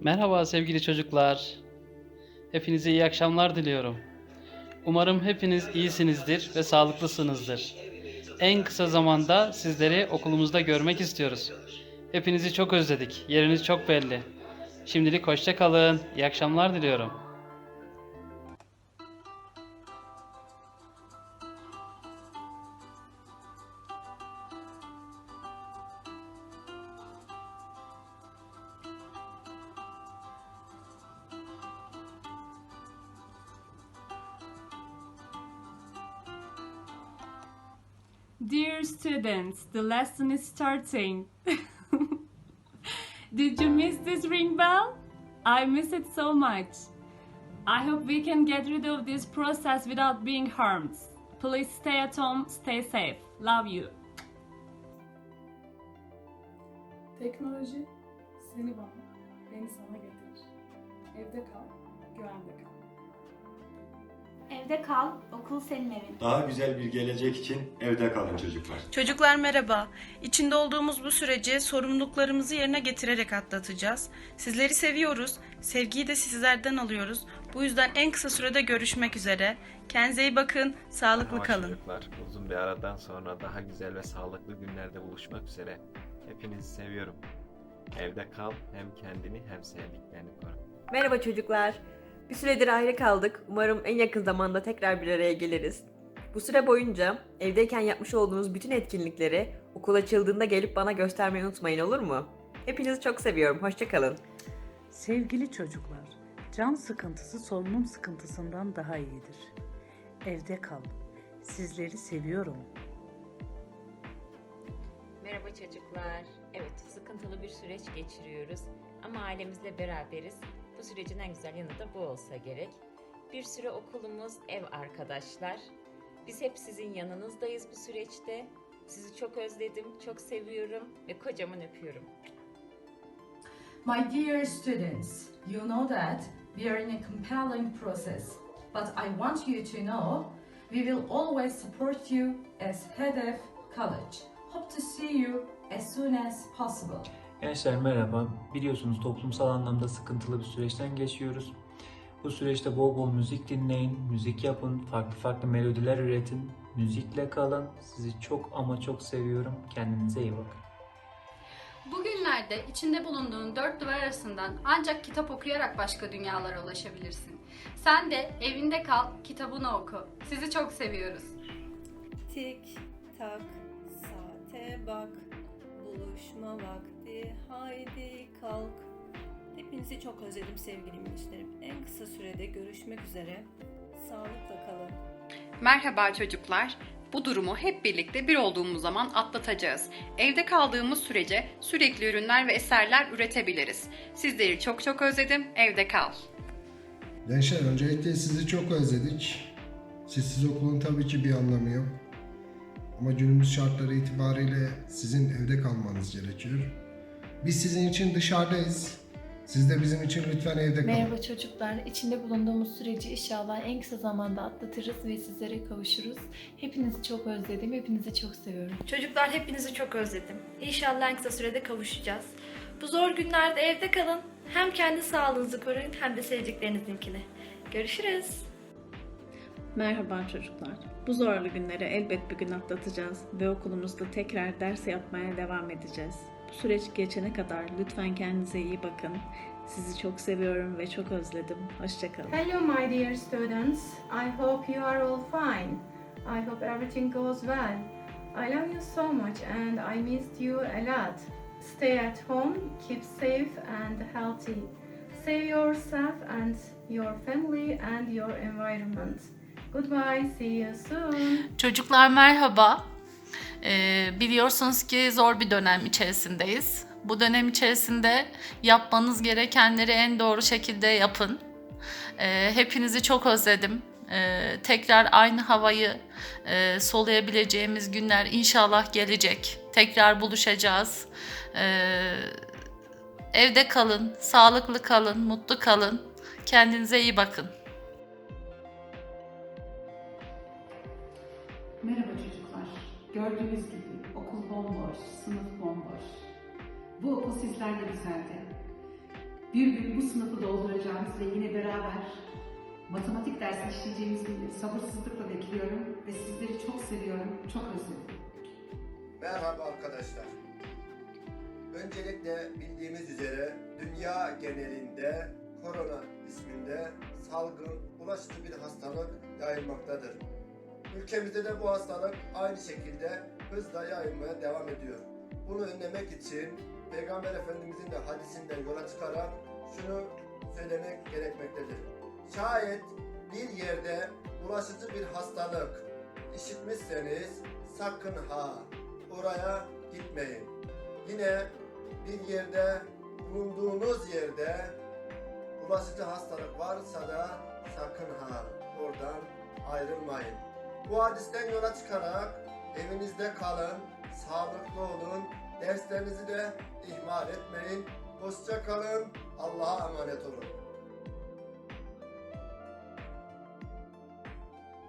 Merhaba sevgili çocuklar. Hepinize iyi akşamlar diliyorum. Umarım hepiniz iyisinizdir ve sağlıklısınızdır. En kısa zamanda sizleri okulumuzda görmek istiyoruz. Hepinizi çok özledik. Yeriniz çok belli. Şimdilik hoşça kalın. İyi akşamlar diliyorum. Dear students, the lesson is starting. Did you miss this ring bell? I miss it so much. I hope we can get rid of this process without being harmed. Please stay at home, stay safe. Love you. Teknoloji seni bana, beni sana getirir. Evde kal, güvende kal. Evde kal, okul senin evin. Daha güzel bir gelecek için evde kalın çocuklar. Çocuklar merhaba. İçinde olduğumuz bu süreci sorumluluklarımızı yerine getirerek atlatacağız. Sizleri seviyoruz. Sevgiyi de sizlerden alıyoruz. Bu yüzden en kısa sürede görüşmek üzere. Kendinize iyi bakın. Sağlıklı Merhaba kalın. çocuklar. Uzun bir aradan sonra daha güzel ve sağlıklı günlerde buluşmak üzere. Hepinizi seviyorum. Evde kal, hem kendini hem sevdiklerini koru. Merhaba çocuklar. Bir süredir ayrı kaldık. Umarım en yakın zamanda tekrar bir araya geliriz. Bu süre boyunca evdeyken yapmış olduğunuz bütün etkinlikleri okul açıldığında gelip bana göstermeyi unutmayın olur mu? Hepinizi çok seviyorum. Hoşçakalın. Sevgili çocuklar, can sıkıntısı solunum sıkıntısından daha iyidir. Evde kal. Sizleri seviyorum. Merhaba çocuklar. Evet, sıkıntılı bir süreç geçiriyoruz ama ailemizle beraberiz. Bu sürecin en güzel yanı da bu olsa gerek. Bir süre okulumuz, ev arkadaşlar. Biz hep sizin yanınızdayız bu süreçte. Sizi çok özledim, çok seviyorum ve kocaman öpüyorum. My dear students, you know that we are in a compelling process, but I want you to know we will always support you as Hedef College. Hope to see you as soon as possible. Gençler merhaba. Biliyorsunuz toplumsal anlamda sıkıntılı bir süreçten geçiyoruz. Bu süreçte bol bol müzik dinleyin, müzik yapın, farklı farklı melodiler üretin, müzikle kalın. Sizi çok ama çok seviyorum. Kendinize iyi bakın. Bugünlerde içinde bulunduğun dört duvar arasından ancak kitap okuyarak başka dünyalara ulaşabilirsin. Sen de evinde kal, kitabını oku. Sizi çok seviyoruz. Tik tak saate bak buluşma vakti haydi kalk Hepinizi çok özledim sevgili minişlerim. En kısa sürede görüşmek üzere. Sağlıkla kalın. Merhaba çocuklar. Bu durumu hep birlikte bir olduğumuz zaman atlatacağız. Evde kaldığımız sürece sürekli ürünler ve eserler üretebiliriz. Sizleri çok çok özledim. Evde kal. Gençler öncelikle sizi çok özledik. Sizsiz okulun tabii ki bir anlamı yok. Ama günümüz şartları itibariyle sizin evde kalmanız gerekiyor. Biz sizin için dışarıdayız. Siz de bizim için lütfen evde kalın. Merhaba çocuklar. İçinde bulunduğumuz süreci inşallah en kısa zamanda atlatırız ve sizlere kavuşuruz. Hepinizi çok özledim. Hepinizi çok seviyorum. Çocuklar hepinizi çok özledim. İnşallah en kısa sürede kavuşacağız. Bu zor günlerde evde kalın. Hem kendi sağlığınızı koruyun hem de sevdiklerinizinkini. Görüşürüz. Merhaba çocuklar. Bu zorlu günleri elbet bir gün atlatacağız ve okulumuzda tekrar ders yapmaya devam edeceğiz. Bu süreç geçene kadar lütfen kendinize iyi bakın. Sizi çok seviyorum ve çok özledim. Hoşçakalın. Hello, my dear students. I hope you are all fine. I hope everything goes well. I love you so much and I missed you a lot. Stay at home, keep safe and healthy. Save yourself and your family and your environment. Goodbye, see you soon. Çocuklar merhaba. Ee, biliyorsunuz ki zor bir dönem içerisindeyiz. Bu dönem içerisinde yapmanız gerekenleri en doğru şekilde yapın. Ee, hepinizi çok özledim. Ee, tekrar aynı havayı e, soluyabileceğimiz günler inşallah gelecek. Tekrar buluşacağız. Ee, evde kalın, sağlıklı kalın, mutlu kalın. Kendinize iyi bakın. Gördüğünüz gibi okul bomboş, sınıf bomboş. Bu okul sizlerle güzeldi. Bir gün bu sınıfı dolduracağımız ve yine beraber matematik dersi işleyeceğimiz günleri sabırsızlıkla bekliyorum ve sizleri çok seviyorum, çok özledim. Merhaba arkadaşlar. Öncelikle bildiğimiz üzere dünya genelinde korona isminde salgın bulaşıcı bir hastalık yayılmaktadır. Ülkemizde de bu hastalık aynı şekilde hızla yayılmaya devam ediyor. Bunu önlemek için Peygamber Efendimizin de hadisinden yola çıkarak şunu söylemek gerekmektedir. Şayet bir yerde bulaşıcı bir hastalık işitmişseniz sakın ha oraya gitmeyin. Yine bir yerde bulunduğunuz yerde bulaşıcı hastalık varsa da sakın ha oradan ayrılmayın. Bu hadisten yola çıkarak evinizde kalın, sağlıklı olun, derslerinizi de ihmal etmeyin. Hoşça kalın, Allah'a emanet olun.